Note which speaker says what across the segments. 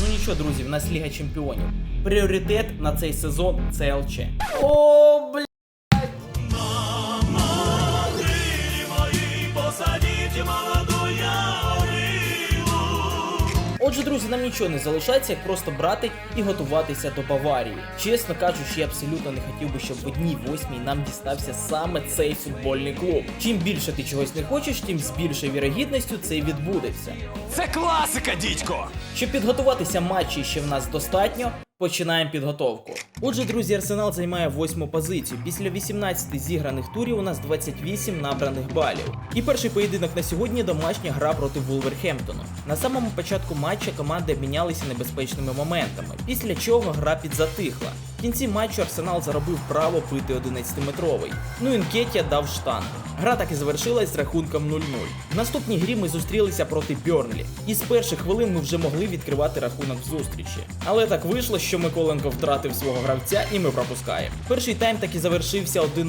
Speaker 1: Ну нічого, друзі, в нас Ліга Чемпіонів. Пріоритет на цей сезон це ЛЧ. Друзі, нам нічого не залишається, як просто брати і готуватися до Баварії. Чесно кажучи, я абсолютно не хотів би, щоб в одній восьмій нам дістався саме цей футбольний клуб. Чим більше ти чогось не хочеш, тим з більшою вірогідністю це відбудеться.
Speaker 2: Це класика, дідько!
Speaker 1: Щоб підготуватися матчі ще в нас достатньо, починаємо підготовку. Отже, друзі, Арсенал займає восьму позицію. Після 18 зіграних турів у нас 28 набраних балів. І перший поєдинок на сьогодні домашня гра проти Вулверхемптону. На самому початку матча команди обмінялися небезпечними моментами, після чого гра підзатихла. В кінці матчу Арсенал заробив право бити 11-метровий. Ну Інкетія дав штангу. Гра так і завершилась з рахунком 0-0. В наступній грі ми зустрілися проти Бьорнлі. І з перших хвилин ми вже могли відкривати рахунок зустрічі. Але так вийшло, що Миколенко втратив свого гравця і ми пропускаємо. Перший тайм так і завершився 1-0.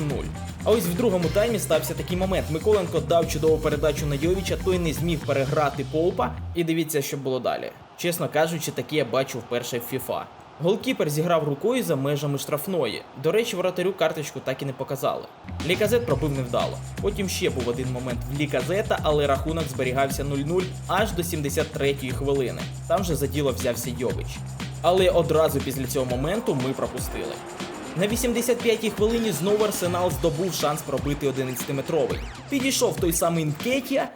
Speaker 1: А ось в другому таймі стався такий момент. Миколенко дав чудову передачу на Йовіча, той не зміг переграти Поупа. І дивіться, що було далі. Чесно кажучи, таке я бачу вперше в FIFA. Голкіпер зіграв рукою за межами штрафної. До речі, воротарю карточку так і не показали. Ліказет пробив невдало. Потім ще був один момент в Ліказета, але рахунок зберігався 0-0 аж до 73-ї хвилини. Там же за діло взявся Йович. Але одразу після цього моменту ми пропустили. На 85-й хвилині знову Арсенал здобув шанс пробити 11-метровий. Підійшов той самий Нкетія,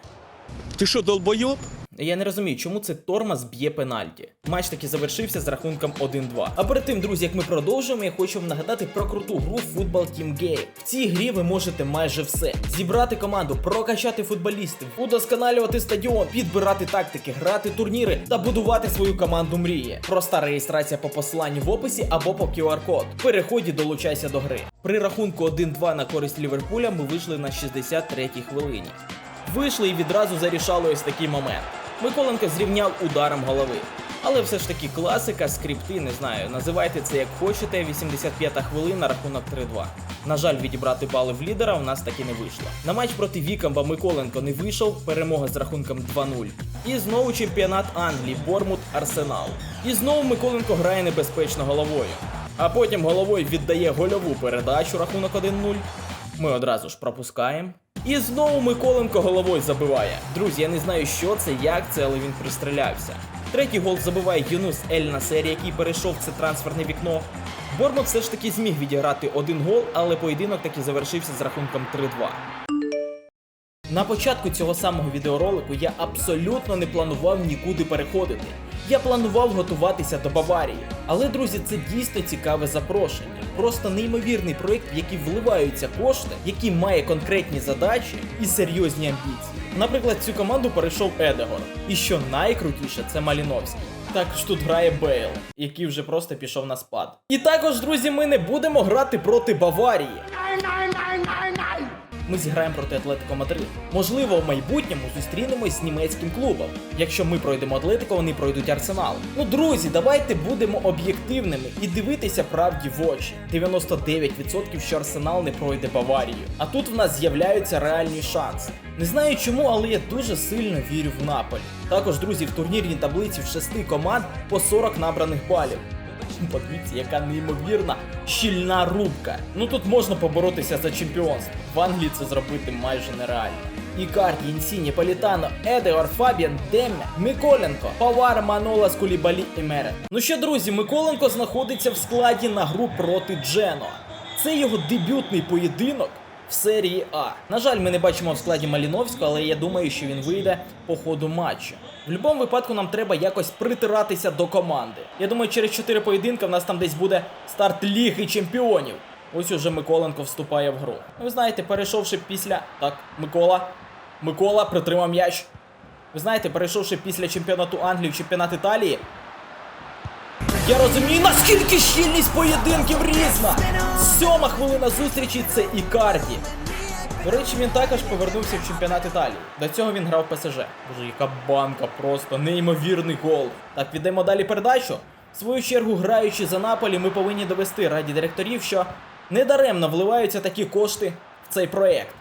Speaker 2: Ти що, долбойоб?
Speaker 1: Я не розумію, чому це Тормас б'є пенальті. Матч таки завершився з рахунком 1-2. А перед тим, друзі, як ми продовжуємо, я хочу вам нагадати про круту гру Football Team Game. В цій грі ви можете майже все: зібрати команду, прокачати футболістів, удосконалювати стадіон, підбирати тактики, грати турніри та будувати свою команду мрії. Проста реєстрація по посиланню в описі або по QR-код. Переході долучайся до гри. При рахунку 1-2 на користь Ліверпуля ми вийшли на 63-й хвилині. Вийшли і відразу зарішали ось такий момент. Миколенко зрівняв ударом голови. Але все ж таки класика, скрипти, не знаю, називайте це як хочете. 85-та хвилина, рахунок 3-2. На жаль, відібрати бали в лідера у нас таки не вийшло. На матч проти Вікамба Миколенко не вийшов, перемога з рахунком 2-0. І знову чемпіонат Англії, Бормут Арсенал. І знову Миколенко грає небезпечно головою. А потім головою віддає гольову передачу, рахунок 1-0. Ми одразу ж пропускаємо. І знову Миколенко головою забиває. Друзі, я не знаю, що це, як це, але він пристрілявся. Третій гол забиває Юнус Ель Насер, який перейшов це трансферне вікно. Бормут все ж таки зміг відіграти один гол, але поєдинок таки завершився з рахунком 3-2. На початку цього самого відеоролику я абсолютно не планував нікуди переходити. Я планував готуватися до Баварії. Але, друзі, це дійсно цікаве запрошення. Просто неймовірний проєкт, в який вливаються кошти, який має конкретні задачі і серйозні амбіції. Наприклад, цю команду перейшов Едегор. І що найкрутіше, це Маліновський. Також тут грає Бейл, який вже просто пішов на спад. І також, друзі, ми не будемо грати проти Баварії. Ми зіграємо проти Атлетико Мадрид. Можливо, в майбутньому зустрінемось з німецьким клубом. Якщо ми пройдемо Атлетико, вони пройдуть Арсенал. Ну, друзі, давайте будемо об'єктивними і дивитися правді в очі. 99% що Арсенал не пройде Баварію. А тут в нас з'являються реальні шанси. Не знаю чому, але я дуже сильно вірю в Наполі. Також, друзі, в турнірній таблиці в шести команд по 40 набраних балів. Подивіться, яка неймовірна щільна рубка. Ну тут можна поборотися за чемпіонство. В Англії це зробити майже нереально. Ікарді, Інсіні, Політано, Едеор, Фабіан, Дем'я, Миколенко, Павар, Манола, Скулібалі і Мерет. Ну що, друзі, Миколенко знаходиться в складі на гру проти Джено. Це його дебютний поєдинок в серії А. На жаль, ми не бачимо в складі Маліновського, але я думаю, що він вийде по ходу матчу. В будь-якому випадку нам треба якось притиратися до команди. Я думаю, через 4 поєдинка в нас там десь буде старт Ліги Чемпіонів. Ось уже Миколенко вступає в гру. Ви знаєте, перейшовши після. Так, Микола. Микола притримав м'яч. Ви знаєте, перейшовши після чемпіонату Англії в чемпіонат Італії, я розумію, наскільки щільність поєдинків різна. Сьома хвилина зустрічі це Ікарді. До речі, він також повернувся в чемпіонат Італії. До цього він грав ПСЖ. Боже, яка банка, просто неймовірний гол. Так, підемо далі передачу. В свою чергу, граючи за Наполі, ми повинні довести раді директорів, що недаремно вливаються такі кошти в цей проєкт.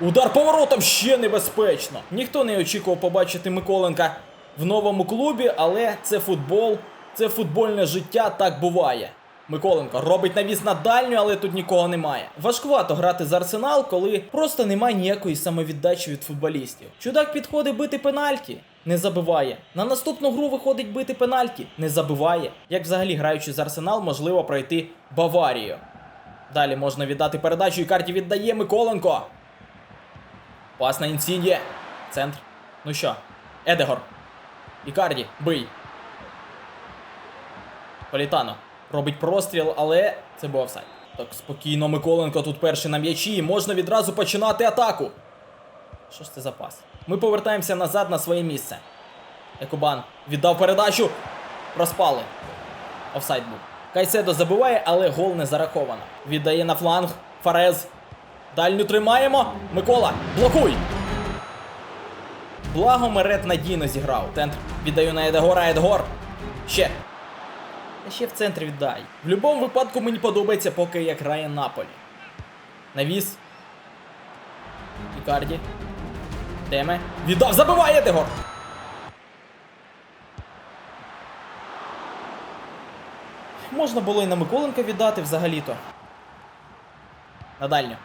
Speaker 1: Удар поворотом ще небезпечно. Ніхто не очікував побачити Миколенка в новому клубі, але це футбол, це футбольне життя, так буває. Миколенко робить навіс на дальню, але тут нікого немає. Важкувато грати з Арсенал, коли просто немає ніякої самовіддачі від футболістів. Чудак підходить бити пенальті, не забиває. На наступну гру виходить бити пенальті, не забиває. Як взагалі граючи з Арсенал, можливо пройти Баварію. Далі можна віддати передачу, і карті віддає Миколенко. Пас на Інсіньє. Центр. Ну що, Едегор. Ікарді, бий. Політано. Робить простріл, але це був офсайд. Так, спокійно, Миколенко тут перший на м'ячі. Можна відразу починати атаку. Що ж це за пас? Ми повертаємося назад на своє місце. Екубан віддав передачу. Проспали. Офсайд був. Кайседо забиває, але гол не зараховано. Віддає на фланг. Фарез. Дальню тримаємо. Микола, блокуй! Благо Мерет надійно зіграв. Центр. Віддаю на Едегора, Едгор. Ще. Ще в центр віддай. В будь-якому випадку мені подобається, поки як грає Наполі. Навіс. Ікарді. Деме. Віддав, забиває Едегор! Можна було і на Миколенка віддати взагалі-то. На дальню.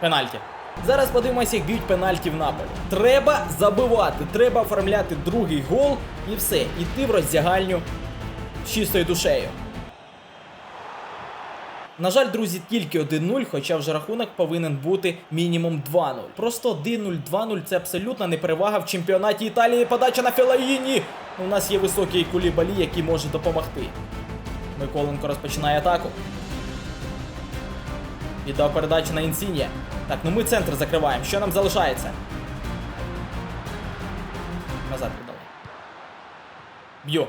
Speaker 1: Пенальті. Зараз подивимося, як б'ють пенальті в Наполі. Треба забивати, треба оформляти другий гол і все. Іти в роздягальню з чистою душею. На жаль, друзі, тільки 1-0, хоча вже рахунок повинен бути мінімум 2-0. Просто 1-0, 2-0 це абсолютна неперевага в чемпіонаті Італії. Подача на Фелаїні. У нас є високий кулібалі, який може допомогти. Миколенко розпочинає атаку. Віддав передачу на Інсінія. Так, ну ми центр закриваємо. Що нам залишається? Назад віддали. Б'ю.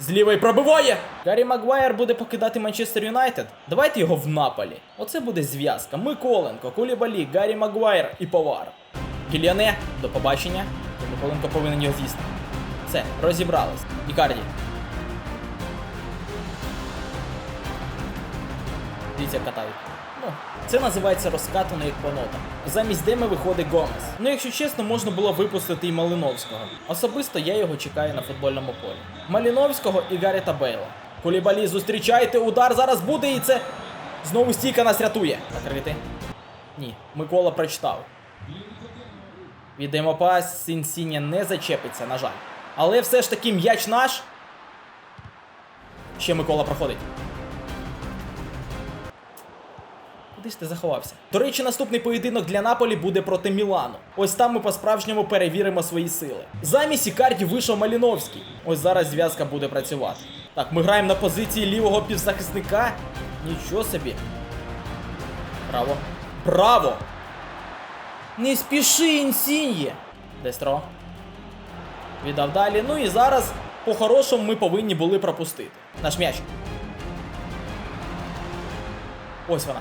Speaker 1: З лівої пробиває! Гаррі Магуайр буде покидати Манчестер Юнайтед. Давайте його в Наполі. Оце буде зв'язка. Миколенко, Кулібалі, Гаррі Магуайр і Повар. Гільяне, до побачення. Миколенко повинен його з'їсти. Все, розібрались. Ікарді. Дивіться, катають. Ну, це називається розкатано як по нотам. Замість Деми виходить Гомес. Ну, якщо чесно, можна було випустити і Малиновського. Особисто я його чекаю на футбольному полі. Малиновського і Гарріта Бейла. Кулібалі, зустрічайте, удар зараз буде, і це знову стійка нас рятує. Накрити? Ні, Микола прочитав. Віддаємо пас, Сінсіня не зачепиться, на жаль. Але все ж таки м'яч наш. Ще Микола проходить. Куди ти заховався? До речі, наступний поєдинок для Наполі буде проти Мілану. Ось там ми по-справжньому перевіримо свої сили. Замість Ікарді вийшов Маліновський. Ось зараз зв'язка буде працювати. Так, ми граємо на позиції лівого півзахисника. Нічого собі. Браво. Браво! Не спіши, Інсіньє! Дестро. Віддав далі. Ну і зараз, по-хорошому, ми повинні були пропустити. Наш м'яч. Ось вона.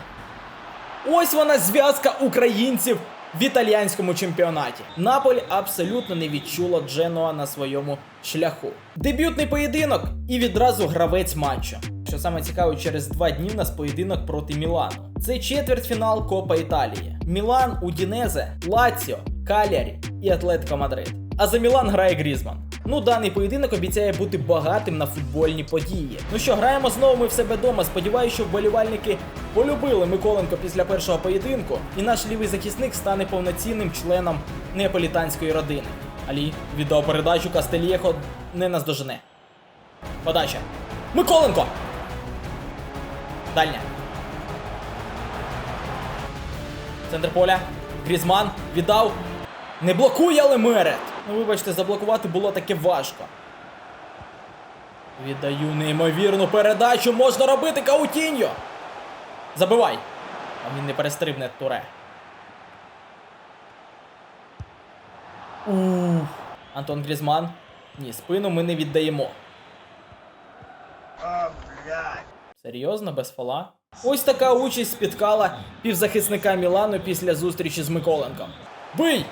Speaker 1: Ось вона зв'язка українців в італіянському чемпіонаті. Наполь абсолютно не відчула Дженуа на своєму шляху. Дебютний поєдинок і відразу гравець матчу. Що саме цікаво, через два дні в нас поєдинок проти Мілану. Це четвертьфінал Копа Італії. Мілан, Удінезе, Лаціо, Калярі і Атлетико Мадрид. А за Мілан грає Грізман. Ну, даний поєдинок обіцяє бути багатим на футбольні події. Ну що, граємо знову ми в себе вдома. Сподіваюся, що вболівальники полюбили Миколенко після першого поєдинку, і наш лівий захисник стане повноцінним членом неаполітанської родини. Алі віддав передачу Кастельєхо не наздожене. Подача. Миколенко! Дальня. Центр поля. Грізман віддав. Не блокує, але Мерет. Ну, вибачте, заблокувати було таке важко. Віддаю неймовірну передачу. Можна робити Каутіньо. Забивай. А він не перестрибне туре. Ух. Антон Грізман. Ні, спину ми не віддаємо. Серйозно, без фола? Ось така участь спіткала півзахисника Мілану після зустрічі з Миколенком. Бий!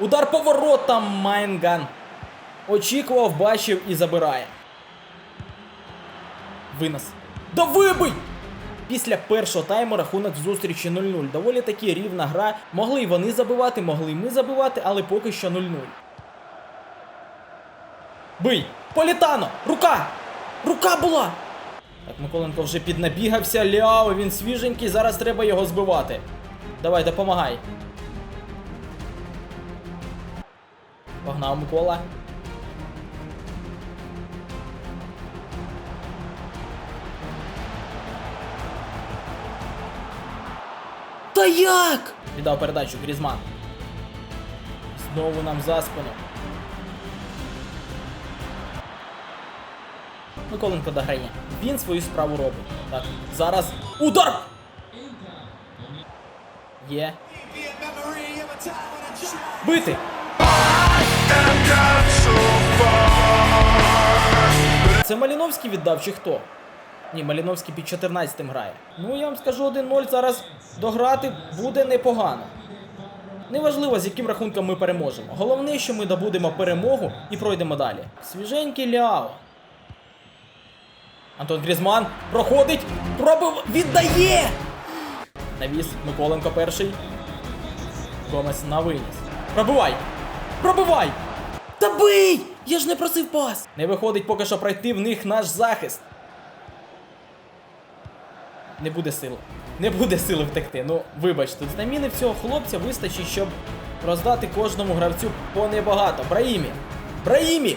Speaker 1: Удар по воротам Майнган. Очікував, бачив і забирає. Винос. Да вибий! після першого тайму рахунок зустрічі 0-0. Доволі таки рівна гра. Могли й вони забивати, могли й ми забивати, але поки що 0-0. Бий! Політано! Рука! Рука була! Так, Миколенко вже піднабігався. Ляо, він свіженький, зараз треба його збивати. Давай, допомагай. Погнав Микола. Та як? Віддав передачу Грізман. Знову нам за спину. Миколенко дограє. Він свою справу робить. Так, зараз. Удар! Є. Бити! Це Маліновський віддав чи хто? Ні, Маліновський під 14 грає. Ну я вам скажу 1-0 зараз дограти буде непогано. Неважливо, з яким рахунком ми переможемо. Головне, що ми добудемо перемогу і пройдемо далі. Свіженький Ляо. Антон Грізман проходить, пробив, віддає! Навіс Миколенко перший. Гомес на виніс. Пробивай! Пробивай! Та бий! Я ж не просив пас! Не виходить поки що пройти в них наш захист. Не буде сили. Не буде сили втекти. Ну, вибачте, заміни в цього хлопця вистачить, щоб роздати кожному гравцю по небагато. Браїмі! Браїмі!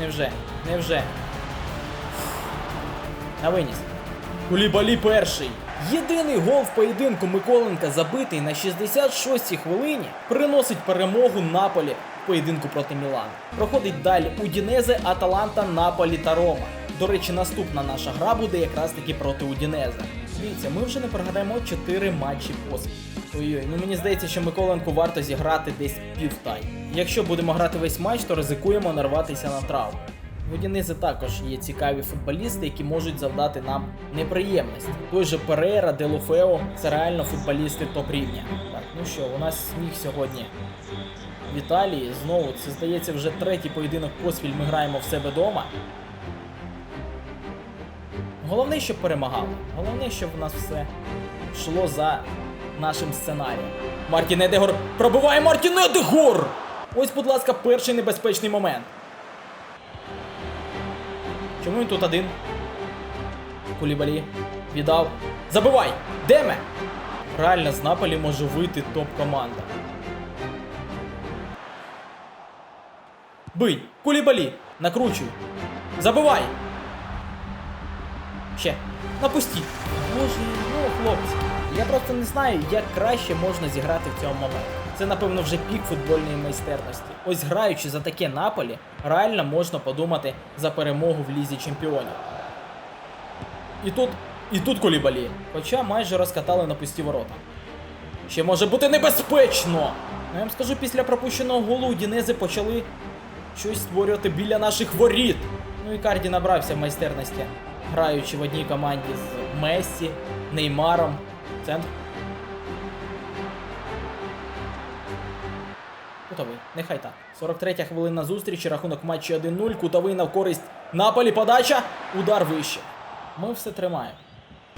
Speaker 1: Невже? Невже? На виніс. Кулібалі перший. Єдиний гол в поєдинку Миколенка забитий на 66-й хвилині приносить перемогу Наполі в поєдинку проти Мілана. Проходить далі Удінезе, Аталанта, Наполі та Рома. До речі, наступна наша гра буде якраз таки проти Удінезе. Дивіться, ми вже не програємо 4 матчі поспіль. Ой-ой, ну мені здається, що Миколенку варто зіграти десь півтай. Якщо будемо грати весь матч, то ризикуємо нарватися на травму. В Удінезі також є цікаві футболісти, які можуть завдати нам неприємності. Той же Перейра, Делуфео це реально футболісти топ рівня. Так, ну що, у нас сніг сьогодні в Італії. Знову це здається вже третій поєдинок поспіль. Ми граємо в себе вдома. Головне, щоб перемагали. Головне, щоб у нас все йшло за нашим сценарієм. Мартін Едегор пробиває Мартін Едегор! Ось, будь ласка, перший небезпечний момент. Чому він тут один? Кулібалі. Віддав. Забивай! Деме! Реально з Наполі може вийти топ-команда. Бий! Кулібалі! Накручуй! Забивай! Ще. Напустіть. Боже, ну, хлопці. Я просто не знаю, як краще можна зіграти в цьому моменті. Це, напевно, вже пік футбольної майстерності. Ось граючи за таке наполі, реально можна подумати за перемогу в лізі чемпіонів. І тут. І тут колібалі. Хоча майже розкатали на пусті ворота. Ще може бути небезпечно! Ну я вам скажу, після пропущеного голу Удінези почали щось створювати біля наших воріт. Ну і Карді набрався в майстерності, граючи в одній команді з Мессі, Неймаром. Центр. Кутовий, нехай так. 43 хвилина зустрічі, рахунок матчі 1-0, кутовий на користь Наполі, подача, удар вище. Ми все тримаємо.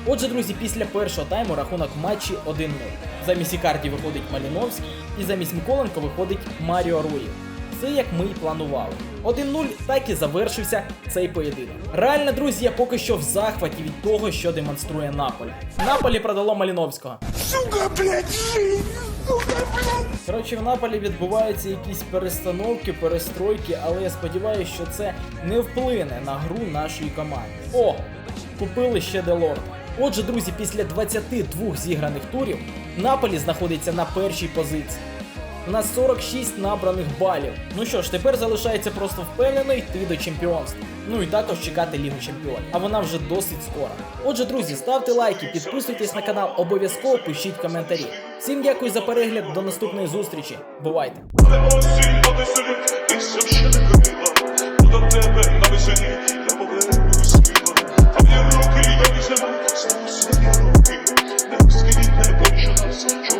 Speaker 1: Отже, друзі, після першого тайму рахунок матчі 1-0. Замість Ікарді виходить Маліновський, і замість Миколенко виходить Маріо Руї. Все як ми й планували. 1-0 так і завершився цей поєдинок. Реально, друзі, я поки що в захваті від того, що демонструє Наполі. Наполі продало Маліновського.
Speaker 2: Сука, блядь, жизнь!
Speaker 1: Коротше, в Наполі відбуваються якісь перестановки, перестройки, але я сподіваюся, що це не вплине на гру нашої команди. О! Купили ще Делорда. Отже, друзі, після 22 зіграних турів Наполі знаходиться на першій позиції. У нас 46 набраних балів. Ну що ж, тепер залишається просто впевнено йти до чемпіонства. Ну і також чекати Лігу Чемпіонів. А вона вже досить скоро. Отже, друзі, ставте лайки, підписуйтесь на канал, обов'язково пишіть коментарі. Всім дякую за перегляд. До наступної зустрічі. Бувайте!
Speaker 3: До тебе я повернусь, там є руки, я візьму.